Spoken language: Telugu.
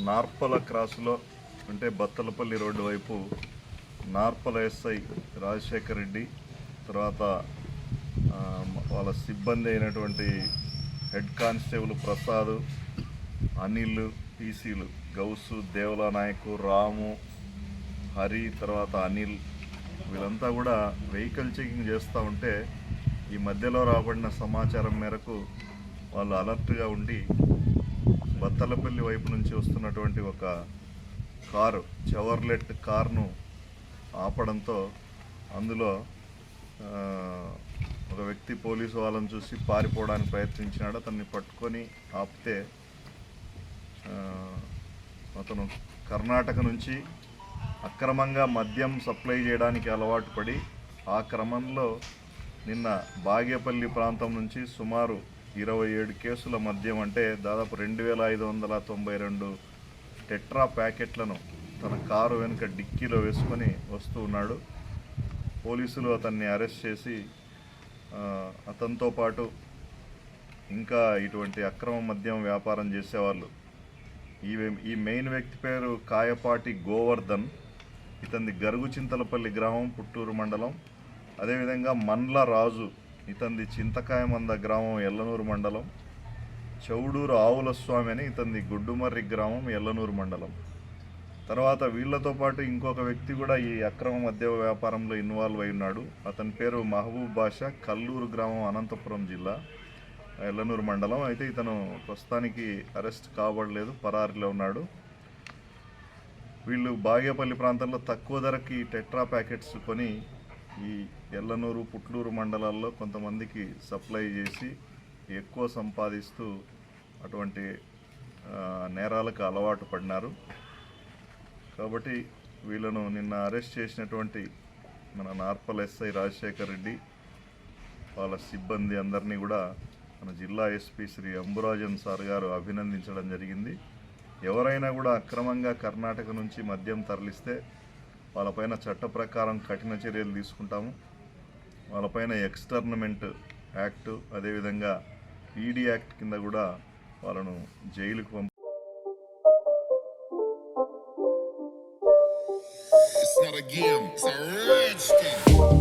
నార్పల క్రాసులో అంటే బత్తలపల్లి రోడ్డు వైపు నార్పల ఎస్ఐ రాజశేఖర్ రెడ్డి తర్వాత వాళ్ళ సిబ్బంది అయినటువంటి హెడ్ కానిస్టేబుల్ ప్రసాద్ అనిల్ పీసీలు గౌసు దేవలా నాయకు రాము హరి తర్వాత అనిల్ వీళ్ళంతా కూడా వెహికల్ చెకింగ్ చేస్తూ ఉంటే ఈ మధ్యలో రాబడిన సమాచారం మేరకు వాళ్ళు అలర్ట్గా ఉండి బత్తలపల్లి వైపు నుంచి వస్తున్నటువంటి ఒక కారు చెవర్లెట్ కార్ను ఆపడంతో అందులో ఒక వ్యక్తి పోలీసు వాళ్ళని చూసి పారిపోవడానికి ప్రయత్నించినాడు. అతన్ని పట్టుకొని ఆపితే అతను కర్ణాటక నుంచి అక్రమంగా మద్యం సప్లై చేయడానికి అలవాటు పడి ఆ క్రమంలో నిన్న బాగేపల్లి ప్రాంతం నుంచి సుమారు ఇరవై ఏడు కేసుల మద్యం అంటే దాదాపు రెండు వేల ఐదు వందల తొంభై రెండు టెట్రా ప్యాకెట్లను తన కారు వెనుక డిక్కీలో వేసుకొని వస్తూ ఉన్నాడు. పోలీసులు అతన్ని అరెస్ట్ చేసి అతనితో పాటు ఇంకా ఇటువంటి అక్రమ మద్యం వ్యాపారం చేసేవాళ్ళు. ఈ ఈ మెయిన్ వ్యక్తి పేరు కాయపాటి గోవర్ధన్. ఇతంది గరుగు చింతలపల్లి గ్రామం పుట్టూరు మండలం. అదేవిధంగా మండ్ల రాజు ఇతంది చింతకాయమంద గ్రామం ఎల్లనూరు మండలం. చౌడూరు ఆవుల స్వామి అని ఇతంది గుడ్డుమర్రి గ్రామం ఎల్లనూరు మండలం. తర్వాత వీళ్ళతో పాటు ఇంకొక వ్యక్తి కూడా ఈ అక్రమ మద్య వ్యాపారంలో ఇన్వాల్వ్ అయి ఉన్నాడు. అతని పేరు మహబూబ్ బాషా కల్లూరు గ్రామం అనంతపురం జిల్లా ఎల్లనూరు మండలం. అయితే ఇతను ప్రస్తుతానికి అరెస్ట్ కాబడలేదు పరారిలో ఉన్నాడు. వీళ్ళు బాగేపల్లి ప్రాంతంలో తక్కువ ధరకి టెట్రా ప్యాకెట్స్ కొని ఈ ఎల్లనూరు పుట్లూరు మండలాల్లో కొంతమందికి సప్లై చేసి ఎక్కువ సంపాదిస్తూ అటువంటి నేరాలకు అలవాటు పడినారు. కాబట్టి వీళ్ళను నిన్న అరెస్ట్ చేసినటువంటి మన నార్పల్ ఎస్ఐ రాజశేఖర్ రెడ్డి వాళ్ళ సిబ్బంది అందరినీ కూడా మన జిల్లా ఎస్పీ శ్రీ అంబురాజన్ సార్ గారు అభినందించడం జరిగింది. ఎవరైనా కూడా అక్రమంగా కర్ణాటక నుంచి మద్యం తరలిస్తే వాళ్ళపైన చట్ట ప్రకారం కఠిన చర్యలు తీసుకుంటాము. వాళ్ళపైన ఎక్స్టర్నమెంట్ యాక్ట్ అదేవిధంగా ఈడీ యాక్ట్ కింద కూడా వాళ్ళను జైలుకు పంప It's not a game, it's a rich